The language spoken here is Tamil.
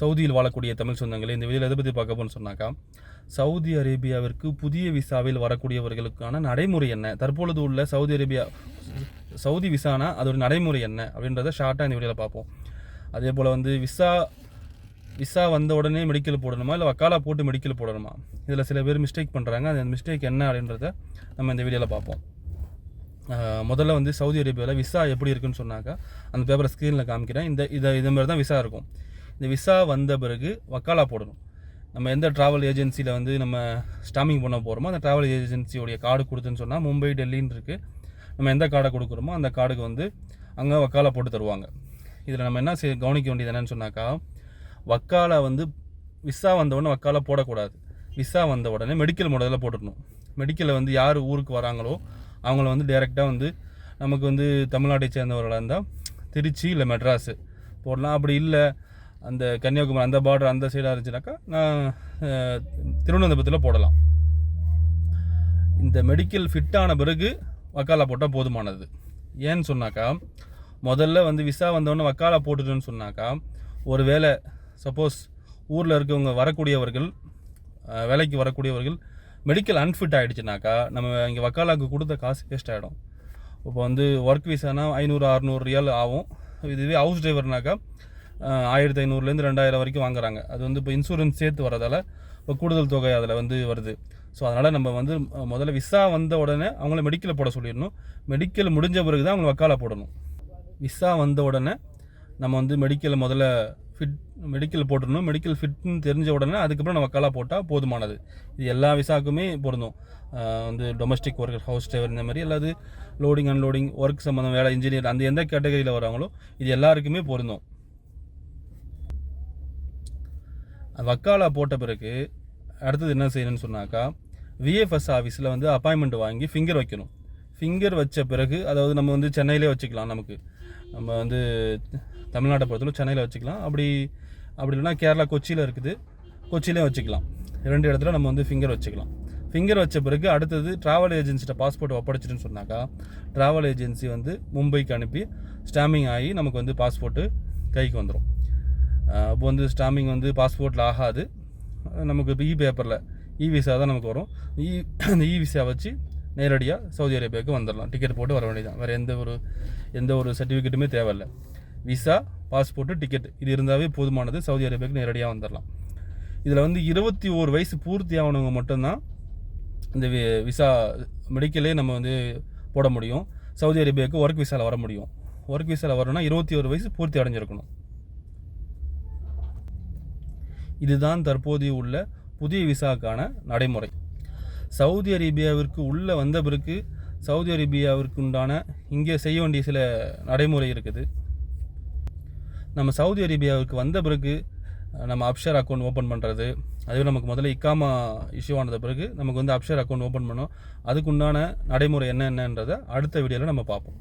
சவுதியில் வாழக்கூடிய தமிழ் சொந்தங்களே இந்த வீடியோவில் எதை பற்றி பார்க்க போன்னு சொன்னாக்கா சவுதி அரேபியாவிற்கு புதிய விசாவில் வரக்கூடியவர்களுக்கான நடைமுறை என்ன? தற்பொழுது உள்ள சவுதி அரேபியா சவுதி விசானா அதோட நடைமுறை என்ன? அப்படின்றத ஷார்ட்டாக இந்த வீடியோவில் பார்ப்போம். அதே போல் வந்து விசா விசா வந்த உடனே மெடிக்கல் போடணுமா? இல்லை வக்காலா போட்டு மெடிக்கல் போடணுமா? இதில் சில பேர் மிஸ்டேக் பண்ணுறாங்க அந்த மிஸ்டேக் என்ன அப்படின்றத நம்ம இந்த வீடியோவில் பார்ப்போம். முதல்ல வந்து சவுதி அரேபியாவில் விசா எப்படி இருக்குன்னு சொன்னாக்கா அந்த பேப்பரை ஸ்க்ரீனில் காமிக்கிறேன். இந்த இதை இது மாதிரி தான் விசா இருக்கும். இந்த விசா வந்த பிறகு வக்காலா போடணும். நம்ம எந்த ட்ராவல் ஏஜென்சியில் வந்து நம்ம ஸ்டாமிங் பண்ண போகிறோமோ அந்த ட்ராவல் ஏஜென்சியோடைய கார்டு கொடுத்துன்னு சொன்னால் மும்பை டெல்லின்னு இருக்குது நம்ம எந்த கார்டை கொடுக்குறோமோ அந்த கார்டுக்கு வந்து அங்கே வக்காலா போட்டு தருவாங்க. இதில் நம்ம என்ன செய் கவனிக்க வேண்டியது என்னென்னு சொன்னாக்கா வக்காலா வந்து விசா வந்த உடனே வக்காலா போடக்கூடாது. விசா வந்த உடனே மெடிக்கல் முதல்ல போட்டுடணும். மெடிக்கலில் வந்து யார் ஊருக்கு வராங்களோ அவங்கள வந்து டைரெக்டாக வந்து நமக்கு வந்து தமிழ்நாட்டை சேர்ந்தவர்களாக இருந்தால் திருச்சி இல்லை மெட்ராஸு போடலாம். அப்படி இல்லை அந்த கன்னியாகுமரி அந்த பார்டர் அந்த சைடாக இருந்துச்சுனாக்கா நான் திருவனந்தபுரத்தில் போடலாம். இந்த மெடிக்கல் ஃபிட்டான பிறகு வக்காலா போட்டால் போதுமானது. ஏன்னு சொன்னாக்கா முதல்ல வந்து விசா வந்தவொடனே வக்காலா போட்டுட்டுன்னு சொன்னாக்கா ஒரு வேளை சப்போஸ் ஊரில் இருக்கவங்க வரக்கூடியவர்கள் வேலைக்கு வரக்கூடியவர்கள் மெடிக்கல் அன்ஃபிட் ஆகிடுச்சுனாக்கா நம்ம இங்கே வக்காலாக்கு கொடுத்த காசு வேஸ்ட் ஆகிடும் இப்போ வந்து ஒர்க் விசானா ஐநூறு அறநூறு ரியால் ஆகும். இதுவே ஹவுஸ் டிரைவர்னாக்கா ஆயிரத்தி ஐநூறுலேருந்து ரெண்டாயிரம் வரைக்கும் வாங்குறாங்க. அது வந்து இப்போ இன்சூரன்ஸ் சேர்த்து வரதால் இப்போ கூடுதல் தொகை அதில் வந்து வருது. ஸோ அதனால் நம்ம வந்து முதல்ல விசா வந்த உடனே அவங்கள மெடிக்கலில் போட சொல்லிடணும். மெடிக்கல் முடிஞ்ச பிறகு தான் அவங்களை வக்கால போடணும். விசா வந்த உடனே நம்ம வந்து மெடிக்கலை முதல்ல ஃபிட் மெடிக்கல் போட்டுடணும். மெடிக்கல் ஃபிட்னு தெரிஞ்ச உடனே அதுக்கப்புறம் நம்ம வக்காலா போட்டால் போதுமானது. இது எல்லா விசாக்குமே பொருந்தும் வந்து டொமஸ்டிக் ஒர்க்கர் ஹவுஸ் டிரைவர் இந்த மாதிரி அல்லது லோடிங் அன்லோடிங் ஒர்க் சம்மந்தம் வேலை இன்ஜினியர் அந்த எந்த கேட்டகரியில் வராங்களோ இது எல்லாருக்குமே பொருந்தும். வக்காலா போட்ட பிறகு அடுத்தது என்ன செய்யணும்னு சொன்னாக்கா விஎஃப்எஸ் ஆஃபீஸில் வந்து அப்பாயின்மெண்ட் வாங்கி ஃபிங்கர் வைக்கணும். ஃபிங்கர் வச்ச பிறகு அதாவது நம்ம வந்து சென்னையிலே வச்சுக்கலாம் நமக்கு. நம்ம வந்து தமிழ்நாட்டை பொறுத்தவரை சென்னையில் வச்சுக்கலாம். அப்படி அப்படி இல்லைன்னா கேரளா கொச்சியில் இருக்குது. கொச்சியிலே வச்சுக்கலாம். ரெண்டு இடத்துல நம்ம வந்து ஃபிங்கர் வச்சுக்கலாம். ஃபிங்கர் வச்ச பிறகு அடுத்தது ட்ராவல் ஏஜென்சிகிட்ட பாஸ்போர்ட் ஒப்படைச்சிட்டுன்னு சொன்னாக்கா ட்ராவல் ஏஜென்சி வந்து மும்பைக்கு அனுப்பி ஸ்டாம்பிங் ஆகி நமக்கு வந்து பாஸ்போர்ட்டு கைக்கு வந்துடும் அப்போ வந்து ஸ்டாம்பிங் வந்து பாஸ்போர்ட்டில் ஆகாது. நமக்கு இப்போ இ பேப்பரில் இ விசா தான் நமக்கு வரும். இ அந்த இ விசா வச்சு நேரடியாக சவுதி அரேபியாவுக்கு வந்துடலாம் டிக்கெட் போட்டு வர வேண்டியதான் வேறு எந்த ஒரு எந்த ஒரு சர்டிஃபிகேட்டுமே தேவையில்லை. விசா பாஸ்போர்ட்டு டிக்கெட் இது இருந்தாவே போதுமானது. சவுதி அரேபியாவுக்கு நேரடியாக வந்துடலாம் இதில் வந்து இருபத்தி ஓரு வயசு பூர்த்தி ஆனவங்க மட்டும்தான் இந்த வி- விசா மெடிக்கலே நம்ம வந்து போட முடியும். சவுதி அரேபியாவுக்கு ஒர்க் விசாவில் வர முடியும். ஒர்க் விசாவில் வரணும்னா இருபத்தி ஒரு வயசு பூர்த்தி அடைஞ்சிருக்கணும். இதுதான் தற்போதைய உள்ள புதிய விசாக்கான நடைமுறை. சவுதி அரேபியாவிற்கு உள்ளே வந்த பிறகு சவுதி அரேபியாவிற்கு உண்டான இங்கே செய்ய வேண்டிய சில நடைமுறை இருக்குது. நம்ம சவுதி அரேபியாவுக்கு வந்த பிறகு நம்ம அப்ஷர் அக்கௌண்ட் ஓப்பன் பண்ணுறது அதுவே நமக்கு முதல்ல இக்காமா இஷ்யூ ஆனது பிறகு நமக்கு வந்து அப்ஷர் அக்கௌண்ட் ஓப்பன் பண்ணோம். அதுக்குண்டான நடைமுறை என்னென்னன்றதை அடுத்த வீடியோவில் நம்ம பார்ப்போம்.